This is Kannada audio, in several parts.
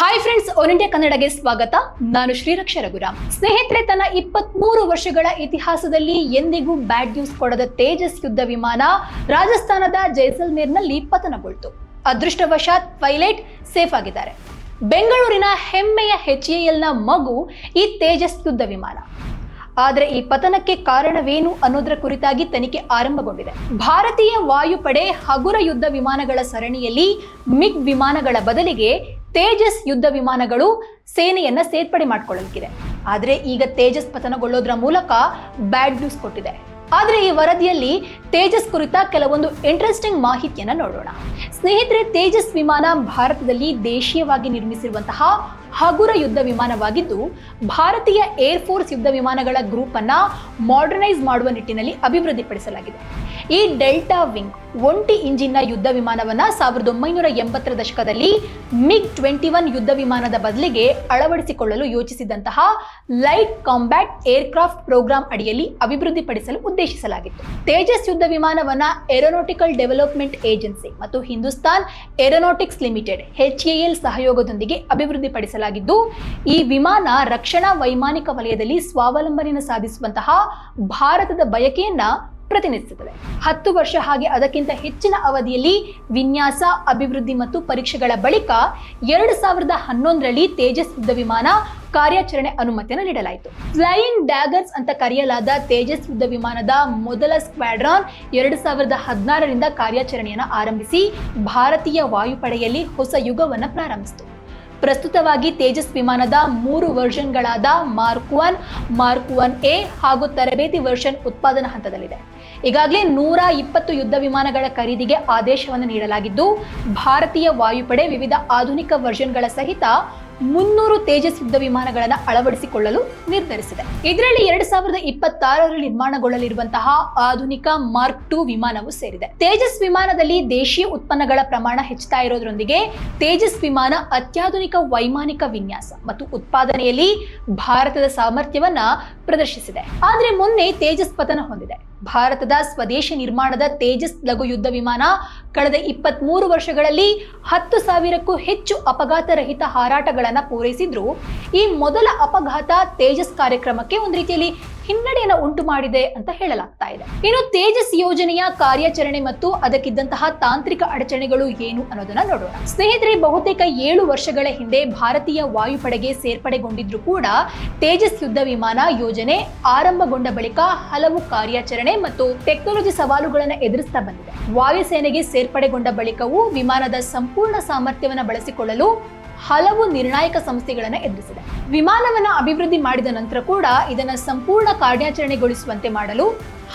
ಹಾಯ್ ಫ್ರೆಂಡ್ಸ್ ಒನ್ ಇಂಡಿಯಾ ಕನ್ನಡಗೆ ಸ್ವಾಗತ. ನಾನು ಶ್ರೀರಕ್ಷ ರಘುರಾಮ್. ಸ್ನೇಹಿತರೆ, ತನ್ನ ಇಪ್ಪತ್ಮೂರು ವರ್ಷಗಳ ಇತಿಹಾಸದಲ್ಲಿ ಎಂದಿಗೂ ಬ್ಯಾಡ್ ನ್ಯೂಸ್ ಕೊಡದ ತೇಜಸ್ ಯುದ್ಧ ವಿಮಾನ ರಾಜಸ್ಥಾನದ ಜೈಸಲ್ಮೇರ್ನಲ್ಲಿ ಪತನಗೊಳ್ತು. ಅದೃಷ್ಟವಶಾತ್ ಪೈಲಟ್ ಸೇಫ್ ಆಗಿದ್ದಾರೆ. ಬೆಂಗಳೂರಿನ ಹೆಮ್ಮೆಯ ಹೆಚ್ನ ಮಗು ಈ ತೇಜಸ್ ಯುದ್ಧ ವಿಮಾನ. ಆದರೆ ಈ ಪತನಕ್ಕೆ ಕಾರಣವೇನು ಅನ್ನೋದರ ಕುರಿತಾಗಿ ತನಿಖೆ ಆರಂಭಗೊಂಡಿದೆ. ಭಾರತೀಯ ವಾಯುಪಡೆ ಹಗುರ ಯುದ್ಧ ವಿಮಾನಗಳ ಸರಣಿಯಲ್ಲಿ ಮಿಗ್ ವಿಮಾನಗಳ ಬದಲಿಗೆ ತೇಜಸ್ ಯುದ್ಧ ವಿಮಾನಗಳು ಸೇನೆಯನ್ನ ಸೇರ್ಪಡೆ ಮಾಡಿಕೊಳ್ಳಲಿಕ್ಕಿದೆ ಆದರೆ ಈಗ ತೇಜಸ್ ಪತನಗೊಳ್ಳೋದ್ರ ಮೂಲಕ ಬ್ಯಾಡ್ ನ್ಯೂಸ್ ಕೊಟ್ಟಿದೆ. ಆದರೆ ಈ ವರದಿಯಲ್ಲಿ ತೇಜಸ್ ಕುರಿತ ಕೆಲವೊಂದು ಇಂಟ್ರೆಸ್ಟಿಂಗ್ ಮಾಹಿತಿಯನ್ನ ನೋಡೋಣ. ಸ್ನೇಹಿತರೆ, ತೇಜಸ್ ವಿಮಾನ ಭಾರತದಲ್ಲಿ ದೇಶೀಯವಾಗಿ ನಿರ್ಮಿಸಿರುವಂತಹ ಹಗುರ ಯುದ್ಧ ವಿಮಾನವಾಗಿದ್ದು, ಭಾರತೀಯ ಏರ್ ಫೋರ್ಸ್ ಯುದ್ಧ ವಿಮಾನಗಳ ಗ್ರೂಪ್ ಅನ್ನ ಮಾಡರ್ನೈಸ್ ಮಾಡುವ ನಿಟ್ಟಿನಲ್ಲಿ ಅಭಿವೃದ್ಧಿಪಡಿಸಲಾಗಿದೆ. ಈ ಡೆಲ್ಟಾ ವಿಂಗ್ ಒಂಟಿ ಇಂಜಿನ್ನ ಯುದ್ಧ ವಿಮಾನವನ್ನ ಸಾವಿರದ ಒಂಬೈನೂರ ಎಂಬತ್ತರ ದಶಕದಲ್ಲಿ ಮಿಗ್ ಟ್ವೆಂಟಿ ಒನ್ ಯುದ್ಧ ವಿಮಾನದ ಬದಲಿಗೆ ಅಳವಡಿಸಿಕೊಳ್ಳಲು ಯೋಚಿಸಿದಂತಹ ಲೈಟ್ ಕಾಂಬ್ಯಾಟ್ ಏರ್ಕ್ರಾಫ್ಟ್ ಪ್ರೋಗ್ರಾಂ ಅಡಿಯಲ್ಲಿ ಅಭಿವೃದ್ಧಿಪಡಿಸಲು ಉದ್ದೇಶಿಸಲಾಗಿತ್ತು. ತೇಜಸ್ ಯುದ್ಧ ವಿಮಾನವನ್ನ ಏರೋನಾಟಿಕಲ್ ಡೆವಲಪ್ಮೆಂಟ್ ಏಜೆನ್ಸಿ ಮತ್ತು ಹಿಂದೂಸ್ತಾನ್ ಏರೋನಾಟಿಕ್ಸ್ ಲಿಮಿಟೆಡ್ ಎಲ್ ಸಹಯೋಗದೊಂದಿಗೆ ಅಭಿವೃದ್ಧಿಪಡಿಸಲಾಗಿದ್ದು ಈ ವಿಮಾನ ರಕ್ಷಣಾ ವೈಮಾನಿಕ ವಲಯದಲ್ಲಿ ಸ್ವಾವಲಂಬನೆಯನ್ನು ಸಾಧಿಸುವಂತಹ ಭಾರತದ ಬಯಕೆಯನ್ನ ಪ್ರತಿನಿಧಿಸುತ್ತದೆ. ಹತ್ತು ವರ್ಷ ಹಾಗೆ ಅದಕ್ಕಿಂತ ಹೆಚ್ಚಿನ ಅವಧಿಯಲ್ಲಿ ವಿನ್ಯಾಸ, ಅಭಿವೃದ್ಧಿ ಮತ್ತು ಪರೀಕ್ಷೆಗಳ ಬಳಿಕ ಎರಡು ಸಾವಿರದ ಹನ್ನೊಂದರಲ್ಲಿ ತೇಜಸ್ ಯುದ್ಧ ವಿಮಾನ ಕಾರ್ಯಾಚರಣೆ ಅನುಮತಿಯನ್ನು ನೀಡಲಾಯಿತು. ಫ್ಲೈಯಿಂಗ್ ಡ್ಯಾಗರ್ಸ್ ಅಂತ ಕರೆಯಲಾದ ತೇಜಸ್ ಯುದ್ಧ ವಿಮಾನದ ಮೊದಲ ಸ್ಕ್ವಾಡ್ರಾನ್ ಎರಡು ಸಾವಿರದ ಹದಿನಾರರಿಂದ ಕಾರ್ಯಾಚರಣೆಯನ್ನು ಆರಂಭಿಸಿ, ಭಾರತೀಯ ವಾಯುಪಡೆಯಲ್ಲಿ ಹೊಸ ಯುಗವನ್ನು ಪ್ರಾರಂಭಿಸಿತು. ಪ್ರಸ್ತುತವಾಗಿ ತೇಜಸ್ ವಿಮಾನದ ಮೂರು ವರ್ಷನ್ಗಳಾದ mark one mark one A ಹಾಗೂ ತರಬೇತಿ ವರ್ಷನ್ ಉತ್ಪಾದನಾ ಹಂತದಲ್ಲಿದೆ. ಈಗಾಗಲೇ ನೂರ ಇಪ್ಪತ್ತು ಯುದ್ಧ ವಿಮಾನಗಳ ಖರೀದಿಗೆ ಆದೇಶವನ್ನು ನೀಡಲಾಗಿದ್ದು, ಭಾರತೀಯ ವಾಯುಪಡೆ ವಿವಿಧ ಆಧುನಿಕ ವರ್ಷನ್ಗಳ ಸಹಿತ ಮುನ್ನೂರು ತೇಜಸ್ ಯುದ್ಧ ವಿಮಾನಗಳನ್ನು ಅಳವಡಿಸಿಕೊಳ್ಳಲು ನಿರ್ಧರಿಸಿದೆ. ಇದರಲ್ಲಿ ಎರಡ್ ಸಾವಿರದ ಇಪ್ಪತ್ತಾರರಲ್ಲಿ ನಿರ್ಮಾಣಗೊಳ್ಳಲಿರುವಂತಹ ಆಧುನಿಕ ಮಾರ್ಕ್ ಟು ವಿಮಾನವು ಸೇರಿದೆ. ತೇಜಸ್ ವಿಮಾನದಲ್ಲಿ ದೇಶೀಯ ಉತ್ಪನ್ನಗಳ ಪ್ರಮಾಣ ಹೆಚ್ಚುತ್ತಾ ಇರೋದ್ರೊಂದಿಗೆ ತೇಜಸ್ ವಿಮಾನ ಅತ್ಯಾಧುನಿಕ ವೈಮಾನಿಕ ವಿನ್ಯಾಸ ಮತ್ತು ಉತ್ಪಾದನೆಯಲ್ಲಿ ಭಾರತದ ಸಾಮರ್ಥ್ಯವನ್ನ ಪ್ರದರ್ಶಿಸಿದೆ. ಆದರೆ ಮೊನ್ನೆ ತೇಜಸ್ ಪತನ ಹೊಂದಿದೆ. ಭಾರತದ ಸ್ವದೇಶಿ ನಿರ್ಮಾಣದ ತೇಜಸ್ ಲಘು ಯುದ್ಧ ವಿಮಾನ ಕಳೆದ ಇಪ್ಪತ್ತ್ ಮೂರು ವರ್ಷಗಳಲ್ಲಿ ಹತ್ತು ಸಾವಿರಕ್ಕೂ ಹೆಚ್ಚು ಅಪಘಾತ ರಹಿತ ಹಾರಾಟಗಳನ್ನು ಪೂರೈಸಿದ್ರು. ಈ ಮೊದಲ ಅಪಘಾತ ತೇಜಸ್ ಕಾರ್ಯಕ್ರಮಕ್ಕೆ ಒಂದು ರೀತಿಯಲ್ಲಿ ಹಿನ್ನಡೆಯನ್ನು ಉಂಟು ಮಾಡಿದೆ ಅಂತ ಹೇಳಲಾಗ್ತಾ ಇದೆ. ಇನ್ನು ತೇಜಸ್ ಯೋಜನೆಯ ಕಾರ್ಯಾಚರಣೆ ಮತ್ತು ಅದಕ್ಕಿದ್ದಂತಹ ತಾಂತ್ರಿಕ ಅಡಚಣೆಗಳು ಏನು ಅನ್ನೋದನ್ನ ನೋಡೋಣ. ಸ್ನೇಹಿತರೆ, ಬಹುತೇಕ ಏಳು ವರ್ಷಗಳ ಹಿಂದೆ ಭಾರತೀಯ ವಾಯುಪಡೆಗೆ ಸೇರ್ಪಡೆಗೊಂಡಿದ್ರು ಕೂಡ ತೇಜಸ್ ಯುದ್ಧ ವಿಮಾನ ಯೋಜನೆ ಆರಂಭಗೊಂಡ ಬಳಿಕ ಹಲವು ಕಾರ್ಯಾಚರಣೆ ಮತ್ತು ಟೆಕ್ನಾಲಜಿ ಸವಾಲುಗಳನ್ನು ಎದುರಿಸ್ತಾ ಬಂದಿದೆ. ವಾಯುಸೇನೆಗೆ ಸೇರ್ಪಡೆಗೊಂಡ ಬಳಿಕವೂ ವಿಮಾನದ ಸಂಪೂರ್ಣ ಸಾಮರ್ಥ್ಯವನ್ನು ಬಳಸಿಕೊಳ್ಳಲು ಹಲವು ನಿರ್ಣಾಯಕ ಸಮಸ್ಯೆಗಳನ್ನು ಎದುರಿಸಿದೆ. ವಿಮಾನವನ್ನು ಅಭಿವೃದ್ಧಿ ಮಾಡಿದ ನಂತರ ಕೂಡ ಇದನ್ನು ಸಂಪೂರ್ಣ ಕಾರ್ಯಾಚರಣೆಗೊಳಿಸುವಂತೆ ಮಾಡಲು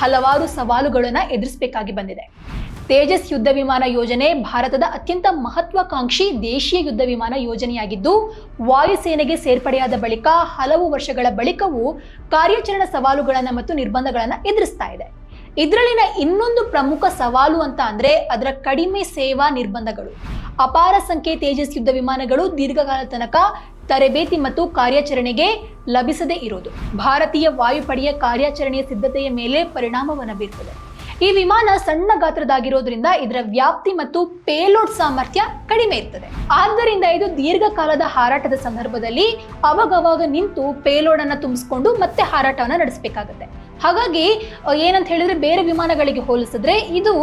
ಹಲವಾರು ಸವಾಲುಗಳನ್ನು ಎದುರಿಸಬೇಕಾಗಿ ಬಂದಿದೆ. ತೇಜಸ್ ಯುದ್ಧ ವಿಮಾನ ಯೋಜನೆ ಭಾರತದ ಅತ್ಯಂತ ಮಹತ್ವಾಕಾಂಕ್ಷಿ ದೇಶೀಯ ಯುದ್ಧ ವಿಮಾನ ಯೋಜನೆಯಾಗಿದ್ದು ವಾಯುಸೇನೆಗೆ ಸೇರ್ಪಡೆಯಾದ ಬಳಿಕ ಹಲವು ವರ್ಷಗಳ ಬಳಿಕವೂ ಕಾರ್ಯಾಚರಣಾ ಸವಾಲುಗಳನ್ನು ಮತ್ತು ನಿರ್ಬಂಧಗಳನ್ನು ಎದುರಿಸ್ತಾ ಇದೆ. ಇದರಲ್ಲಿನ ಇನ್ನೊಂದು ಪ್ರಮುಖ ಸವಾಲು ಅಂತ ಅಂದ್ರೆ ಅದರ ಕಡಿಮೆ ಸೇವಾ ನಿರ್ಬಂಧಗಳು. ಅಪಾರ ಸಂಖ್ಯೆ ತೇಜಸ್ ಯುದ್ಧ ವಿಮಾನಗಳು ದೀರ್ಘಕಾಲ ತನಕ ತರಬೇತಿ ಮತ್ತು ಕಾರ್ಯಾಚರಣೆಗೆ ಲಭಿಸದೇ ಇರೋದು ಭಾರತೀಯ ವಾಯುಪಡೆಯ ಕಾರ್ಯಾಚರಣೆಯ ಸಿದ್ಧತೆಯ ಮೇಲೆ ಪರಿಣಾಮವನ್ನು ಬೀರ್ತದೆ. ಈ ವಿಮಾನ ಸಣ್ಣ ಗಾತ್ರದಾಗಿರೋದ್ರಿಂದ ಇದರ ವ್ಯಾಪ್ತಿ ಮತ್ತು ಪೇಲೋಡ್ ಸಾಮರ್ಥ್ಯ ಕಡಿಮೆ ಇರ್ತದೆ. ಆದ್ದರಿಂದ ಇದು ದೀರ್ಘಕಾಲದ ಹಾರಾಟದ ಸಂದರ್ಭದಲ್ಲಿ ಅವಾಗವಾಗ ನಿಂತು ಪೇಲೋಡ್ ಅನ್ನ ತುಂಬಿಸ್ಕೊಂಡು ಮತ್ತೆ ಹಾರಾಟವನ್ನು ನಡೆಸಬೇಕಾಗತ್ತೆ. ಹಾಗಾಗಿ, ಏನಂತ ಹೇಳಿದ್ರೆ ಬೇರೆ ವಿಮಾನಗಳಿಗೆ ಹೋಲಿಸಿದ್ರೆ ಇದು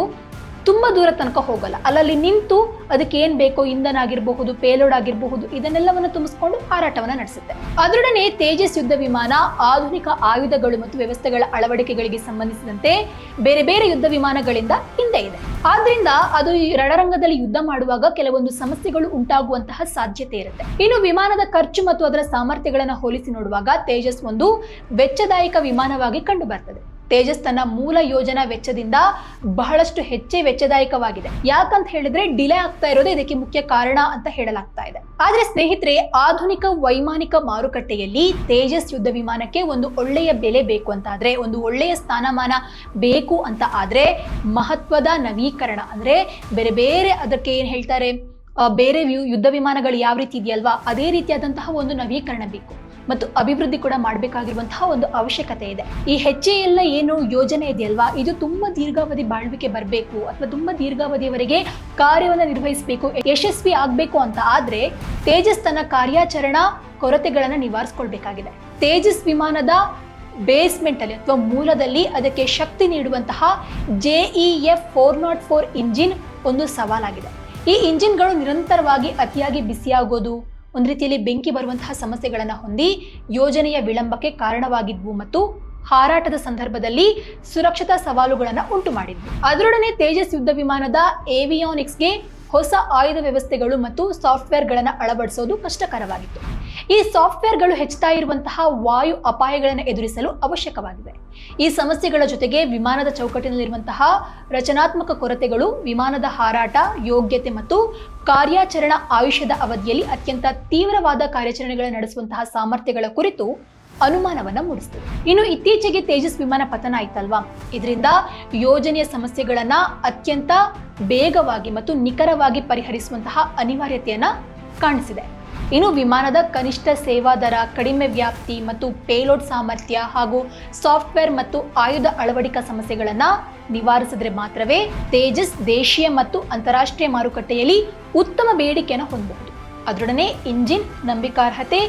ತುಂಬಾ ದೂರ ತನಕ ಹೋಗಲ್ಲ. ಅಲ್ಲಲ್ಲಿ ನಿಂತು ಅದಕ್ಕೆ ಏನ್ ಬೇಕೋ ಇಂಧನ ಆಗಿರಬಹುದು, ಪೇಲೋಡ್ ಆಗಿರಬಹುದು, ಇದನ್ನೆಲ್ಲವನ್ನು ತುಂಬಿಸ್ಕೊಂಡು ಹಾರಾಟವನ್ನು ನಡೆಸುತ್ತೆ. ಅದರೊಡನೆ ತೇಜಸ್ ಯುದ್ಧ ವಿಮಾನ, ಆಧುನಿಕ ಆಯುಧಗಳು ಮತ್ತು ವ್ಯವಸ್ಥೆಗಳ ಅಳವಡಿಕೆಗಳಿಗೆ ಸಂಬಂಧಿಸಿದಂತೆ ಬೇರೆ ಬೇರೆ ಯುದ್ಧ ವಿಮಾನಗಳಿಂದ ಹಿಂದೆ ಇದೆ. ಆದ್ರಿಂದ ಅದು ಈ ರಣರಂಗದಲ್ಲಿ ಯುದ್ಧ ಮಾಡುವಾಗ ಕೆಲವೊಂದು ಸಮಸ್ಯೆಗಳು ಉಂಟಾಗುವಂತಹ ಸಾಧ್ಯತೆ ಇರುತ್ತೆ. ಇನ್ನು ವಿಮಾನದ ಖರ್ಚು ಮತ್ತು ಅದರ ಸಾಮರ್ಥ್ಯಗಳನ್ನು ಹೋಲಿಸಿ ನೋಡುವಾಗ ತೇಜಸ್ ಒಂದು ವೆಚ್ಚದಾಯಕ ವಿಮಾನವಾಗಿ ಕಂಡು ಬರ್ತದೆ ತೇಜಸ್ ತನ್ನ ಮೂಲ ಯೋಜನಾ ವೆಚ್ಚದಿಂದ ಬಹಳಷ್ಟು ಹೆಚ್ಚೇ ವೆಚ್ಚದಾಯಕವಾಗಿದೆ. ಯಾಕಂತ ಹೇಳಿದ್ರೆ ಡಿಲೇ ಆಗ್ತಾ ಇರೋದೇ ಇದಕ್ಕೆ ಮುಖ್ಯ ಕಾರಣ ಅಂತ ಹೇಳಲಾಗ್ತಾ ಇದೆ. ಆದ್ರೆ ಸ್ನೇಹಿತರೆ, ಆಧುನಿಕ ವೈಮಾನಿಕ ಮಾರುಕಟ್ಟೆಯಲ್ಲಿ ತೇಜಸ್ ಯುದ್ಧ ವಿಮಾನಕ್ಕೆ ಒಂದು ಒಳ್ಳೆಯ ಬೆಲೆ ಬೇಕು ಅಂತ ಆದ್ರೆ ಒಂದು ಒಳ್ಳೆಯ ಸ್ಥಾನಮಾನ ಬೇಕು ಅಂತ ಆದ್ರೆ ಮಹತ್ವದ ನವೀಕರಣ ಅಂದ್ರೆ ಬೇರೆ ಬೇರೆ ಅದಕ್ಕೆ ಏನ್ ಹೇಳ್ತಾರೆ? ಬೇರೆ ಯುದ್ಧ ವಿಮಾನಗಳು ಯಾವ ರೀತಿ ಇದೆಯಲ್ವಾ? ಅದೇ ರೀತಿಯಾದಂತಹ ಒಂದು ನವೀಕರಣ ಬೇಕು. ಮತ್ತು ಅಭಿವೃದ್ಧಿ ಕೂಡ ಮಾಡಬೇಕಾಗಿರುವಂತಹ ಒಂದು ಅವಶ್ಯಕತೆ ಇದೆ. ಈ ಹೆಚ್ಚೆ ಎಲ್ಲ ಏನು ಯೋಜನೆ ಇದೆಯಲ್ವಾ? ಇದು ತುಂಬಾ ದೀರ್ಘಾವಧಿ ಬಾಳ್ವಿಕೆ ಬರಬೇಕು ಅಥವಾ ತುಂಬಾ ದೀರ್ಘಾವಧಿಯವರೆಗೆ ಕಾರ್ಯವನ್ನು ನಿರ್ವಹಿಸಬೇಕು, ಯಶಸ್ವಿ ಆಗಬೇಕು ಅಂತ ಆದ್ರೆ ತೇಜಸ್ ತನ್ನ ಕಾರ್ಯಾಚರಣಾ ಕೊರತೆಗಳನ್ನು ನಿವಾರಿಸ್ಕೊಳ್ಬೇಕಾಗಿದೆ. ತೇಜಸ್ ವಿಮಾನದ ಬೇಸ್ಮೆಂಟ್ ಅಲ್ಲಿ ಅಥವಾ ಮೂಲದಲ್ಲಿ ಅದಕ್ಕೆ ಶಕ್ತಿ ನೀಡುವಂತಹ G E F four naught four engine ಒಂದು ಸವಾಲಾಗಿದೆ. ಈ ಇಂಜಿನ್ಗಳು ನಿರಂತರವಾಗಿ ಅತಿಯಾಗಿ ಬಿಸಿಯಾಗೋದು ಒಂದು ರೀತಿಯಲ್ಲಿ ಬೆಂಕಿ ಬರುವಂತಹ ಸಮಸ್ಯೆಗಳನ್ನು ಹೊಂದಿ ಯೋಜನೆಯ ವಿಳಂಬಕ್ಕೆ ಕಾರಣವಾಗಿದ್ವು ಮತ್ತು ಹಾರಾಟದ ಸಂದರ್ಭದಲ್ಲಿ ಸುರಕ್ಷತಾ ಸವಾಲುಗಳನ್ನು ಉಂಟು ಮಾಡಿದ್ವು. ಅದರೊಡನೆ ತೇಜಸ್ ಯುದ್ಧ ವಿಮಾನದ ಏವಿಯಾನಿಕ್ಸ್ಗೆ ಹೊಸ ಆಯುಧ ವ್ಯವಸ್ಥೆಗಳು ಮತ್ತು ಸಾಫ್ಟ್ವೇರ್ಗಳನ್ನು ಅಳವಡಿಸೋದು ಕಷ್ಟಕರವಾಗಿತ್ತು. ಈ ಸಾಫ್ಟ್ವೇರ್ಗಳು ಹೆಚ್ಚುತ್ತಾ ಇರುವಂತಹ ವಾಯು ಅಪಾಯಗಳನ್ನು ಎದುರಿಸಲು ಅವಶ್ಯಕವಾಗಿದೆ ಈ ಸಮಸ್ಯೆಗಳ ಜೊತೆಗೆ ವಿಮಾನದ ಚೌಕಟ್ಟಿನಲ್ಲಿರುವಂತಹ ರಚನಾತ್ಮಕ ಕೊರತೆಗಳು, ವಿಮಾನದ ಹಾರಾಟ, ಯೋಗ್ಯತೆ ಮತ್ತು ಕಾರ್ಯಾಚರಣಾ ಆಯುಷ್ಯದ ಅವಧಿಯಲ್ಲಿ ಅತ್ಯಂತ ತೀವ್ರವಾದ ಕಾರ್ಯಾಚರಣೆಗಳನ್ನು ನಡೆಸುವಂತಹ ಸಾಮರ್ಥ್ಯಗಳ ಕುರಿತು ಅನುಮಾನವನ್ನ ಮೂಡಿಸ್ತದೆ. ಇನ್ನು ಇತ್ತೀಚೆಗೆ ತೇಜಸ್ ವಿಮಾನ ಪತನ ಆಯ್ತಲ್ವಾ? ಇದರಿಂದ ಯೋಜನೆಯ ಸಮಸ್ಯೆಗಳನ್ನ ಅತ್ಯಂತ ಬೇಗವಾಗಿ ಮತ್ತು ನಿಖರವಾಗಿ ಪರಿಹರಿಸುವಂತಹ ಅನಿವಾರ್ಯತೆಯನ್ನ ಕಾಣಿಸಿದೆ. ಇನ್ನು ವಿಮಾನದ ಕನಿಷ್ಠ ಸೇವಾ ದರ, ಕಡಿಮೆ ವ್ಯಾಪ್ತಿ ಮತ್ತು ಪೇಲೋಡ್ ಸಾಮರ್ಥ್ಯ ಹಾಗೂ ಸಾಫ್ಟ್ವೇರ್ ಮತ್ತು ಆಯುಧ ಅಳವಡಿಕಾ ಸಮಸ್ಯೆಗಳನ್ನು ನಿವಾರಿಸಿದ್ರೆ ಮಾತ್ರವೇ ತೇಜಸ್ ದೇಶೀಯ ಮತ್ತು ಅಂತಾರಾಷ್ಟ್ರೀಯ ಮಾರುಕಟ್ಟೆಯಲ್ಲಿ ಉತ್ತಮ ಬೇಡಿಕೆಯನ್ನು ಹೊಂದಬಹುದು. ಅದರೊಡನೆ ಇಂಜಿನ್, ನಂಬಿಕಾರ್ಹತೆ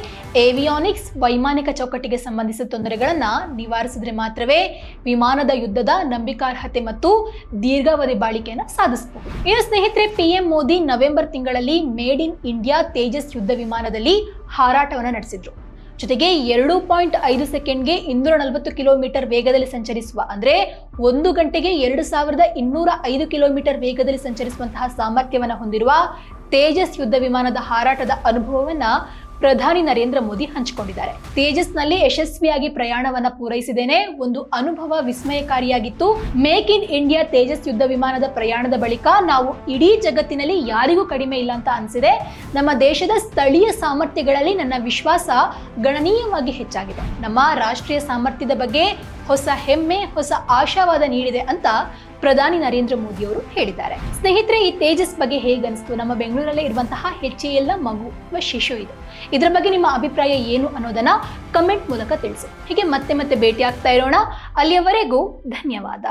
ಏವಿಯಾನಿಕ್ಸ್ ವೈಮಾನಿಕ ಚೌಕಟ್ಟಿಗೆ ಸಂಬಂಧಿಸಿದ ತೊಂದರೆಗಳನ್ನು ನಿವಾರಿಸಿದ್ರೆ ಮಾತ್ರವೇ ವಿಮಾನದ ಯುದ್ಧದ ನಂಬಿಕಾರ್ಹತೆ ಮತ್ತು ದೀರ್ಘಾವಧಿ ಬಾಳಿಕೆಯನ್ನು ಸಾಧಿಸಬಹುದು. ಇನ್ನು ಸ್ನೇಹಿತರೆ ಪಿ ಎಂ ಮೋದಿ ನವೆಂಬರ್ ತಿಂಗಳಲ್ಲಿ ಮೇಡ್ ಇನ್ ಇಂಡಿಯಾ ತೇಜಸ್ ಯುದ್ಧ ವಿಮಾನದಲ್ಲಿ ಹಾರಾಟವನ್ನು ನಡೆಸಿದ್ರು. ಜೊತೆಗೆ ಎರಡು ಪಾಯಿಂಟ್ ಐದು ಸೆಕೆಂಡ್ಗೆ ಇನ್ನೂರ ನಲವತ್ತು ಕಿಲೋಮೀಟರ್ ವೇಗದಲ್ಲಿ ಸಂಚರಿಸುವ, ಅಂದ್ರೆ ಒಂದು ಗಂಟೆಗೆ ಎರಡು ಸಾವಿರದ ಇನ್ನೂರ ಐದು ಕಿಲೋಮೀಟರ್ ವೇಗದಲ್ಲಿ ಸಂಚರಿಸುವಂತಹ ಸಾಮರ್ಥ್ಯವನ್ನು ಹೊಂದಿರುವ ತೇಜಸ್ ಯುದ್ಧ ವಿಮಾನದ ಹಾರಾಟದ ಅನುಭವವನ್ನ ಪ್ರಧಾನಿ ನರೇಂದ್ರ ಮೋದಿ ಹಂಚಿಕೊಂಡಿದ್ದಾರೆ. ತೇಜಸ್ನಲ್ಲಿ ಯಶಸ್ವಿಯಾಗಿ ಪ್ರಯಾಣವನ್ನ ಪೂರೈಸಿದ್ದೇನೆ. ಒಂದು ಅನುಭವ ವಿಸ್ಮಯಕಾರಿಯಾಗಿತ್ತು. ಮೇಕ್ ಇನ್ ಇಂಡಿಯಾ ತೇಜಸ್ ಯುದ್ಧ ವಿಮಾನದ ಪ್ರಯಾಣದ ಬಳಿಕ ನಾವು ಇಡೀ ಜಗತ್ತಿನಲ್ಲಿ ಯಾರಿಗೂ ಕಡಿಮೆ ಇಲ್ಲ ಅಂತ ಅನಿಸಿದೆ. ನಮ್ಮ ದೇಶದ ಸ್ಥಳೀಯ ಸಾಮರ್ಥ್ಯಗಳಲ್ಲಿ ನನ್ನ ವಿಶ್ವಾಸ ಗಣನೀಯವಾಗಿ ಹೆಚ್ಚಾಗಿದೆ. ನಮ್ಮ ರಾಷ್ಟ್ರೀಯ ಸಾಮರ್ಥ್ಯದ ಬಗ್ಗೆ ಹೊಸ ಹೆಮ್ಮೆ, ಹೊಸ ಆಶಾವಾದ ನೀಡಿದೆ ಅಂತ ಪ್ರಧಾನಿ ನರೇಂದ್ರ ಮೋದಿ ಅವರು ಹೇಳಿದ್ದಾರೆ. ಸ್ನೇಹಿತರೆ, ಈ ತೇಜಸ್ ಬಗ್ಗೆ ಹೇಗನ್ನಿಸ್ತು? ನಮ್ಮ ಬೆಂಗಳೂರಲ್ಲೇ ಇರುವಂತಹ ಹೆಚ್ಚೆ ಎಲ್ಲ ಮಗು ಅಥವಾ ಶಿಶು ಇದು. ಇದರ ಬಗ್ಗೆ ನಿಮ್ಮ ಅಭಿಪ್ರಾಯ ಏನು ಅನ್ನೋದನ್ನ ಕಮೆಂಟ್ ಮೂಲಕ ತಿಳಿಸಿ. ಹೀಗೆ ಮತ್ತೆ ಮತ್ತೆ ಭೇಟಿ ಆಗ್ತಾ ಇರೋಣ. ಅಲ್ಲಿಯವರೆಗೂ ಧನ್ಯವಾದ.